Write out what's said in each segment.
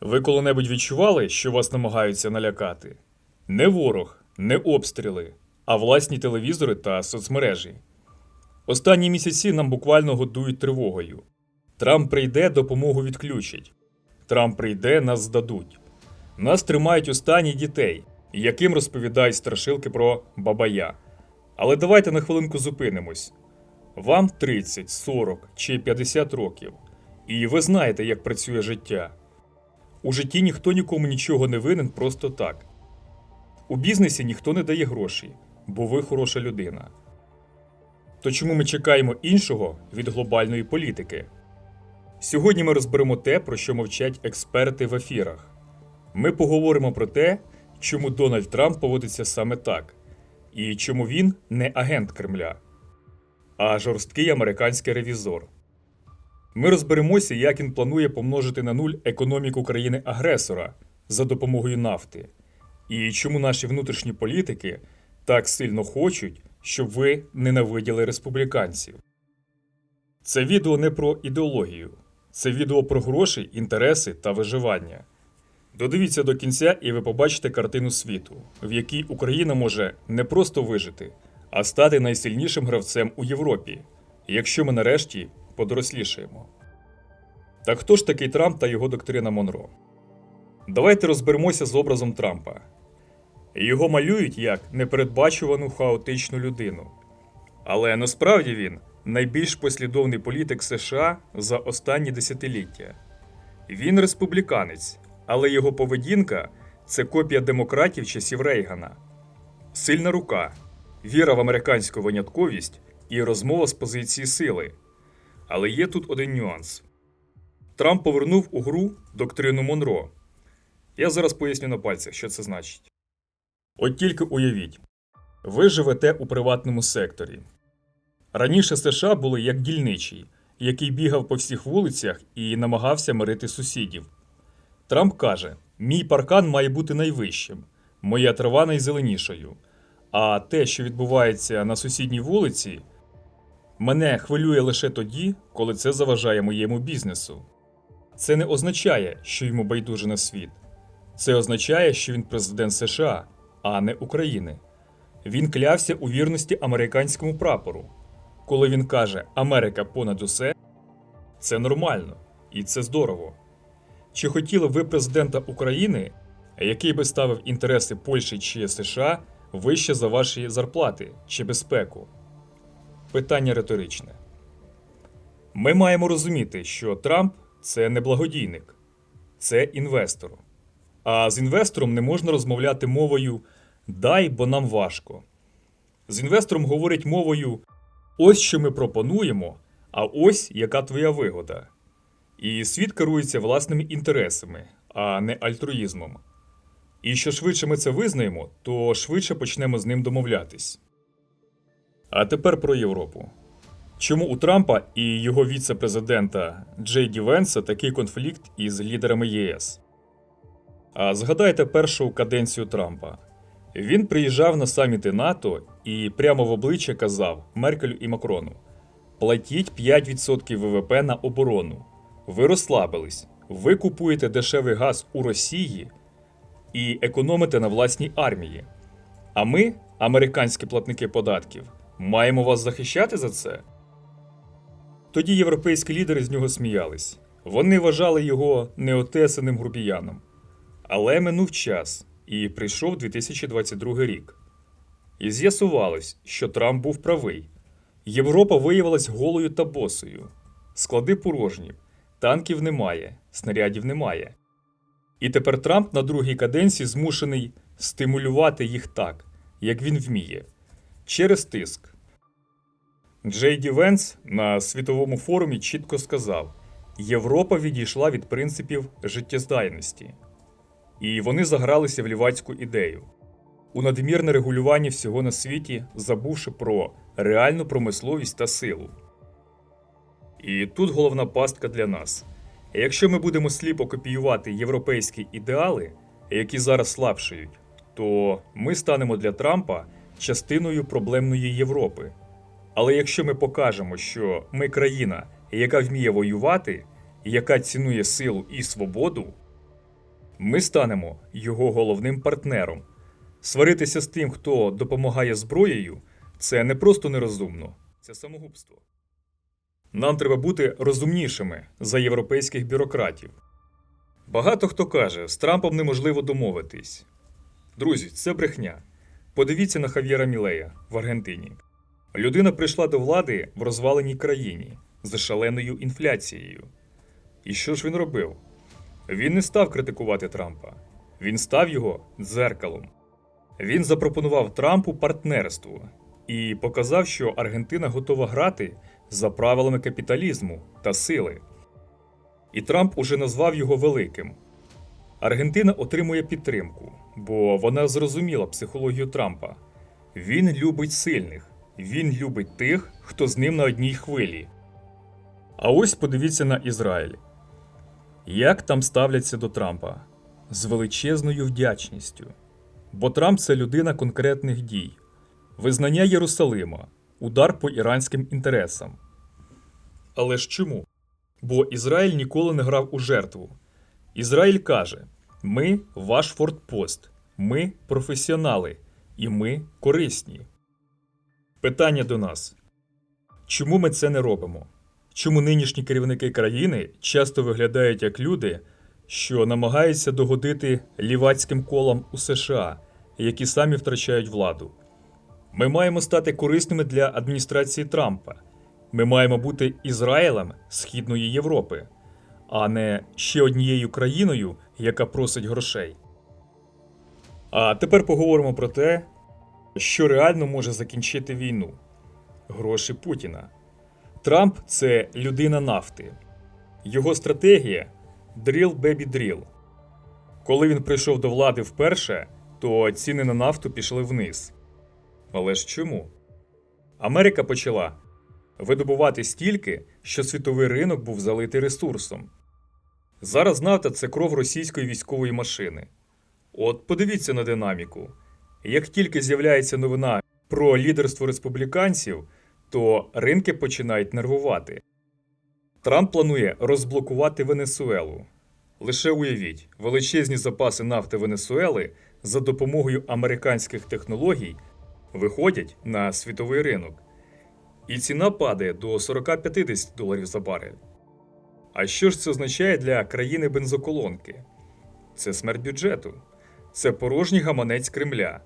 Ви коли-небудь відчували, що вас намагаються налякати? Не ворог, не обстріли, а власні телевізори та соцмережі. Останні місяці нам буквально годують тривогою. Трамп прийде, допомогу відключать. Трамп прийде, нас здадуть. Нас тримають у стані дітей, яким розповідають страшилки про бабая. Але давайте на хвилинку зупинимось. Вам 30, 40 чи 50 років, і ви знаєте, як працює життя. У житті ніхто нікому нічого не винен просто так. У бізнесі ніхто не дає грошей, бо ви хороша людина. То чому ми чекаємо іншого від глобальної політики? Сьогодні ми розберемо те, про що мовчать експерти в ефірах. Ми поговоримо про те, чому Дональд Трамп поводиться саме так, і чому він не агент Кремля, а жорсткий американський ревізор. Ми розберемося, як він планує помножити на нуль економіку країни-агресора за допомогою нафти, і чому наші внутрішні політики так сильно хочуть, щоб ви ненавиділи республіканців. Це відео не про ідеологію, це відео про гроші, інтереси та виживання. Додивіться до кінця, і ви побачите картину світу, в якій Україна може не просто вижити, а стати найсильнішим гравцем у Європі, якщо ми нарешті подорослішаємо. Так хто ж такий Трамп та його доктрина Монро? Давайте розберемося з образом Трампа. Його малюють як непередбачувану хаотичну людину. Але насправді він найбільш послідовний політик США за останні десятиліття. Він республіканець, але його поведінка це копія демократів часів Рейгана. Сильна рука, віра в американську винятковість і розмова з позиції сили. Але є тут один нюанс. Трамп повернув у гру доктрину Монро. Я зараз поясню на пальцях, що це значить. От тільки уявіть, ви живете у приватному секторі. Раніше США були як дільничий, який бігав по всіх вулицях і намагався мирити сусідів. Трамп каже: мій паркан має бути найвищим, моя трава найзеленішою. А те, що відбувається на сусідній вулиці, мене хвилює лише тоді, коли це заважає моєму бізнесу. Це не означає, що йому байдуже на світ. Це означає, що він президент США, а не України. Він клявся у вірності американському прапору. Коли він каже Америка понад усе, це нормально і це здорово. Чи хотіли ви президента України, який би ставив інтереси Польщі чи США вище за ваші зарплати чи безпеку? Питання риторичне. Ми маємо розуміти, що Трамп це не благодійник, це інвестор. А з інвестором не можна розмовляти мовою дай, бо нам важко. З інвестором говорять мовою ось що ми пропонуємо, а ось яка твоя вигода. І світ керується власними інтересами, а не альтруїзмом. І що швидше ми це визнаємо, то швидше почнемо з ним домовлятись. А тепер про Європу. Чому у Трампа і його віце-президента Джей Ді Венса такий конфлікт із лідерами ЄС? А згадайте першу каденцію Трампа. Він приїжджав на саміти НАТО і прямо в обличчя казав Меркелю і Макрону: платіть 5% ВВП на оборону. Ви розслабились, ви купуєте дешевий газ у Росії і економите на власній армії. А ми, американські платники податків, маємо вас захищати за це. Тоді європейські лідери з нього сміялись. Вони вважали його неотесаним грубіяном. Але минув час, і прийшов 2022 рік. І з'ясувалось, що Трамп був правий. Європа виявилась голою та босою. Склади порожні, танків немає, снарядів немає. І тепер Трамп на другій каденції змушений стимулювати їх так, як він вміє, через тиск. Джей Ді Венс на світовому форумі чітко сказав: Європа відійшла від принципів життєздайності. І вони загралися в лівацьку ідею у надмірне регулювання всього на світі, забувши про реальну промисловість та силу. І тут головна пастка для нас. Якщо ми будемо сліпо копіювати європейські ідеали, які зараз слабшають, то ми станемо для Трампа частиною проблемної Європи. Але якщо ми покажемо, що ми країна, яка вміє воювати, яка цінує силу і свободу, Ми станемо його головним партнером. Сваритися з тим, хто допомагає зброєю, це не просто нерозумно, це самогубство. Нам треба бути розумнішими за європейських бюрократів. Багато хто каже, з Трампом неможливо домовитись. Друзі, це брехня. Подивіться на Хав'єра Мілея в Аргентині. Людина прийшла до влади в розваленій країні з шаленою інфляцією. І що ж він робив? Він не став критикувати Трампа, він став його дзеркалом. Він запропонував Трампу партнерство і показав, що Аргентина готова грати за правилами капіталізму та сили. І Трамп уже назвав його великим. Аргентина отримує підтримку, бо вона зрозуміла психологію Трампа. Він любить сильних, він любить тих, хто з ним на одній хвилі. А ось подивіться на Ізраїль. Як там ставляться до Трампа? З величезною вдячністю. Бо Трамп це людина конкретних дій, визнання Єрусалима, удар по іранським інтересам. Але ж чому? Бо Ізраїль ніколи не грав у жертву. Ізраїль каже: ми ваш фортпост, ми професіонали, і ми корисні. Питання до нас: чому ми це не робимо? Чому нинішні керівники країни часто виглядають як люди, що намагаються догодити лівацьким колам у США, які самі втрачають владу? Ми маємо стати корисними для адміністрації Трампа. Ми маємо бути Ізраїлем Східної Європи, а не ще однією країною, яка просить грошей. А тепер поговоримо про те, що реально може закінчити війну гроші Путіна. Трамп це людина нафти. Його стратегія drill baby drill. Коли він прийшов до влади вперше, то ціни на нафту пішли вниз. Але ж чому? Америка почала видобувати стільки, що світовий ринок був залитий ресурсом. Зараз нафта це кров російської військової машини. От подивіться на динаміку. Як тільки з'являється новина про лідерство республіканців, то ринки починають нервувати. Трамп планує розблокувати Венесуелу. Лише уявіть, величезні запаси нафти Венесуели за допомогою американських технологій виходять на світовий ринок, і ціна падає до 40-50 доларів за барель. А що ж це означає для країни бензоколонки? Це смерть бюджету, це порожній гаманець Кремля.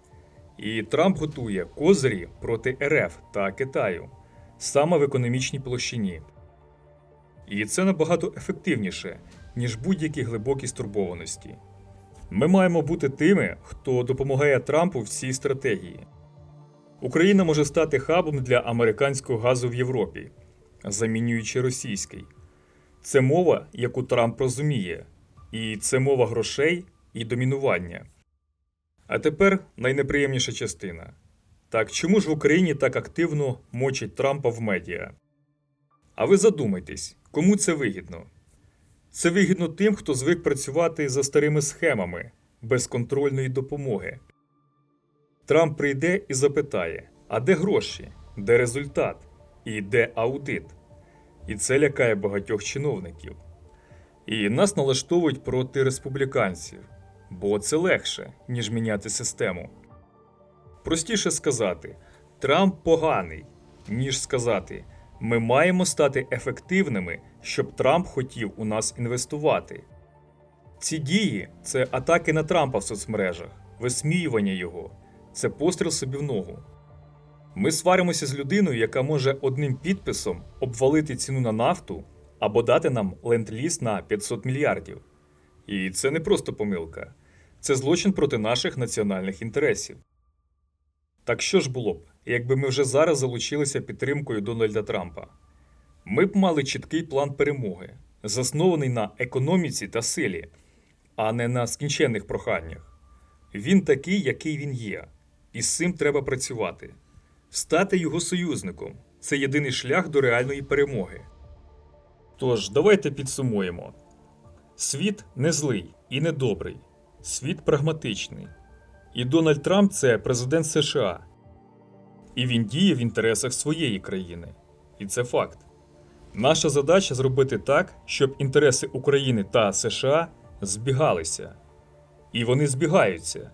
І Трамп готує козирі проти РФ та Китаю саме в економічній площині. І це набагато ефективніше, ніж будь-які глибокі стурбованості. Ми маємо бути тими, хто допомагає Трампу в цій стратегії. Україна може стати хабом для американського газу в Європі, замінюючи російський. Це мова, яку Трамп розуміє, і це мова грошей і домінування. А тепер найнеприємніша частина. Так чому ж в Україні так активно мочать Трампа в медіа? А ви задумайтесь, кому це вигідно? Це вигідно тим, хто звик працювати за старими схемами безконтрольної допомоги. Трамп прийде і запитає: а де гроші, де результат і де аудит? І це лякає багатьох чиновників. І нас налаштовують проти республіканців, бо це легше, ніж міняти систему. Простіше сказати, Трамп поганий, ніж сказати, ми маємо стати ефективними, щоб Трамп хотів у нас інвестувати. Ці дії це атаки на Трампа в соцмережах, висміювання його, це постріл собі в ногу. Ми сваримося з людиною, яка може одним підписом обвалити ціну на нафту або дати нам ленд-ліз на 500 мільярдів. І це не просто помилка, це злочин проти наших національних інтересів. Так що ж було б, якби ми вже зараз залучилися підтримкою Дональда Трампа? Ми б мали чіткий план перемоги, заснований на економіці та силі, а не на скінченних проханнях. Він такий, який він є, і з цим треба працювати. Стати його союзником це єдиний шлях до реальної перемоги. Тож, давайте підсумуємо: світ не злий і не добрий, світ прагматичний. І Дональд Трамп це президент США. І він діє в інтересах своєї країни. І це факт. Наша задача зробити так, щоб інтереси України та США збігалися. І вони збігаються.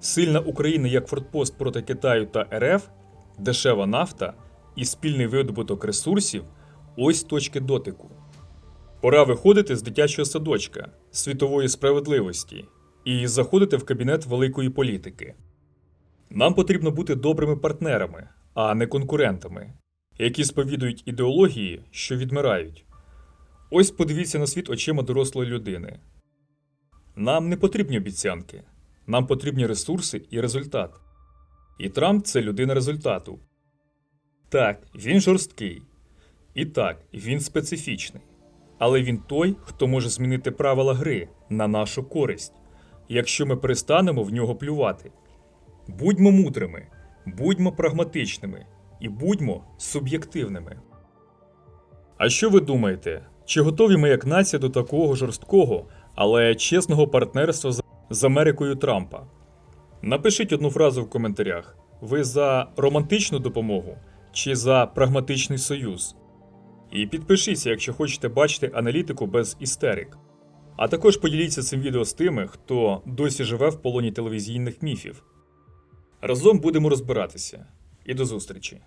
Сильна Україна як фортпост проти Китаю та РФ, дешева нафта і спільний видобуток ресурсів ось точки дотику. Пора виходити з дитячого садочка, світової справедливості і заходити в кабінет великої політики. Нам потрібно бути добрими партнерами, а не конкурентами, які сповідують ідеології, що відмирають. Ось подивіться на світ очима дорослої людини. Нам не потрібні обіцянки, нам потрібні ресурси і результат. І Трамп це людина результату. Так, він жорсткий. І так, він специфічний. Але він той, хто може змінити правила гри на нашу користь, якщо ми перестанемо в нього плювати. Будьмо мудрими, будьмо прагматичними і будьмо суб'єктивними. А що ви думаєте? Чи готові ми як нація до такого жорсткого, але чесного партнерства з- Америкою Трампа? Напишіть одну фразу в коментарях: ви за романтичну допомогу чи за прагматичний союз? І підпишіться, якщо хочете бачити аналітику без істерик. А також поділіться цим відео з тими, хто досі живе в полоні телевізійних міфів. Разом будемо розбиратися. І до зустрічі!